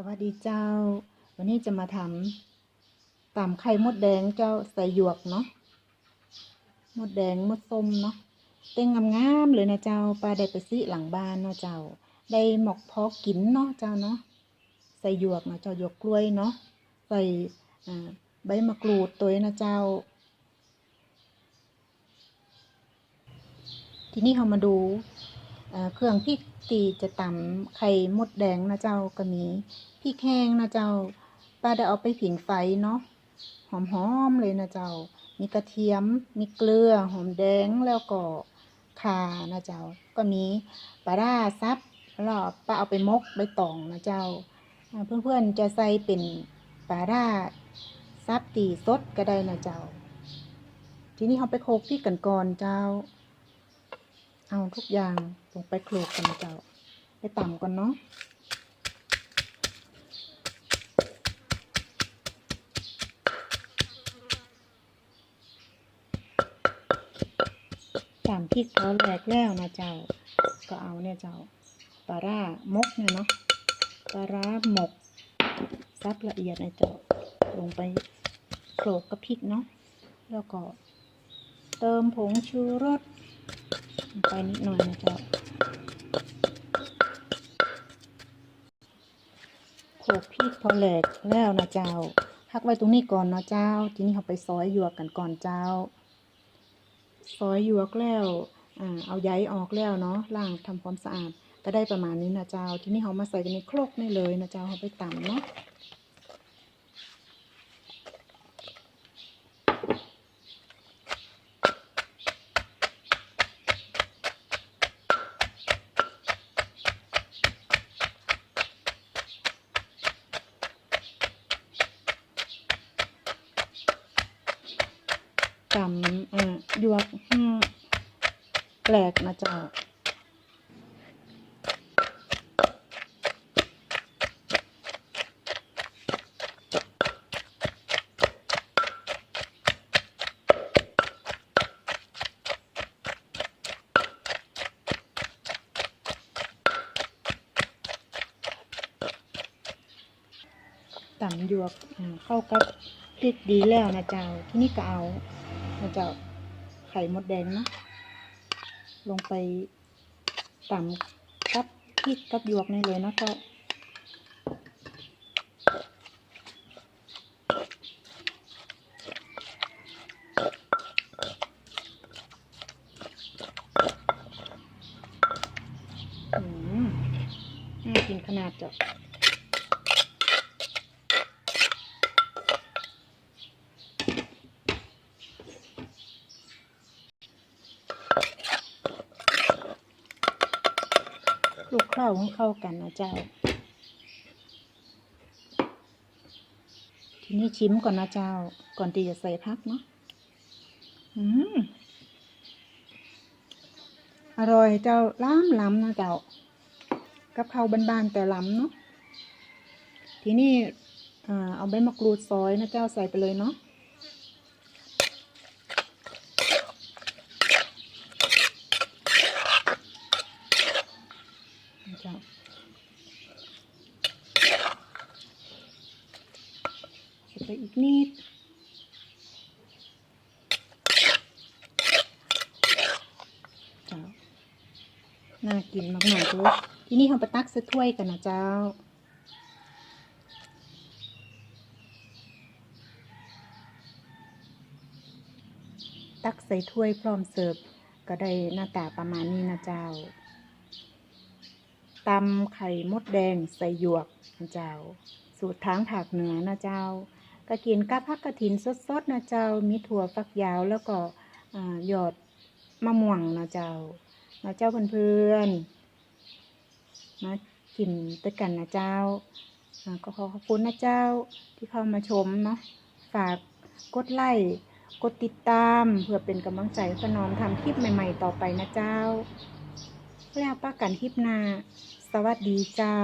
สวัสดีเจ้า วันนี้จะมาทำตำไข่มดแดงเจ้าใส่หยวกเนาะมดแดงมดส้มเนาะเต้งงามๆเลยนะเจ้าปลาได้ไปซื้อหลังบ้านเนาะเจ้า ได้หมกพอกินเนาะเจ้าเนาะใส่หยวกเนาะเจ้าหยวกกล้วยเนาะใส่ใบมะกรูดตัวนะเจ้า ทีนี้เรามาดู เครื่องพริกตีจะตำไข่มดแดงนะเจ้าก็มีพริกแห้งนะเจ้าป้าได้เอาไปผิงไฟเนาะหอมๆเลยนะเจ้า มีกระเทียม มีเกลือหอมแดงแล้วก็ข่านะเจ้า ก็มีปลาร่าซับแล้วป้าเอาไปมกใบตองนะเจ้า เพื่อนๆจะใส่เป็นปลาร่าซับตีสดก็ได้นะเจ้า ทีนี้เราไปโคลกพริกกันก่อนเจ้า เอาทุกอย่างลงไปโขลกกันเจ้า ไปต่ำก่อนเนาะต่ำพริกเขาแหลกแล้วนะเจ้า ก็เอาเนี่ยเจ้าปลาร่ามกเนี่ยเนาะปลาร่าหมกซับละเอียดนะเจ้าลงไปโขลกกับพริกเนาะแล้วก็เติมผงชูรส ไปนิดหน่อยนะเจ้าโขลกพริกพอแหลกแล้วนะเจ้าพักไว้ตรงนี้ก่อนนะเจ้า ทีนี้เราไปซอยหยวกกันก่อนเจ้า ซอยหยวกแล้ว อ่า เอาใยออกแล้วเนาะ ล้างทำความสะอาด ก็ได้ประมาณนี้นะเจ้า ทีนี้เรามาใส่กันในครกนี่เลยนะเจ้าเราไปตำเนาะ ตำอ่ายวกห้าแปลกนะเจ้าตำหยวกเข้ากับพริกดีแล้วนะเจ้าที่นี่ก็เอา นะเจ้าไข่มดแดงเนาะลงไปตำกับพริกกับหยวกนี่เลยนะเจ้าอืมน่ากินขนาดเจ้า ลูกเคล้าให้เข้ากันนะเจ้า ทีนี้ชิมก่อนนะเจ้า ก่อนที่จะใส่พักเนาะอืมอร่อยเจ้าล้ำล้ำนะเจ้ากับข้าวบานๆแต่ล้ำเนาะทีนี้เอาใบมะกรูดซอยนะเจ้าใส่ไปเลยเนาะเจ้าใส่ ไปอีกนิดจ้าน่ากินมากๆเลยทีนี้เราไปตักใส่ถ้วยกันนะเจ้าตักใส่ถ้วยพร้อมเสิร์ฟก็ได้หน้าตาประมาณนี้นะเจ้าตำไข่มดแดงใส่หยวกนะเจ้า สูตรทางภาคเหนือนะเจ้า ก็กินกับผักกระถินสดๆนะเจ้า มีถั่วฝักยาวแล้วก็หยอดมะม่วงนะเจ้านะเจ้าเพื่อนๆมากินด้วยกันนะเจ้าก็ขอขอบคุณนะเจ้าที่เข้ามาชมเนาะฝากกดไลค์กดติดตามเพื่อเป็นกำลังใจให้น้องทำคลิปใหม่ ๆ ต่อไปนะเจ้า แล้วป้ากันคลิปหน้า สวัสดีเจ้า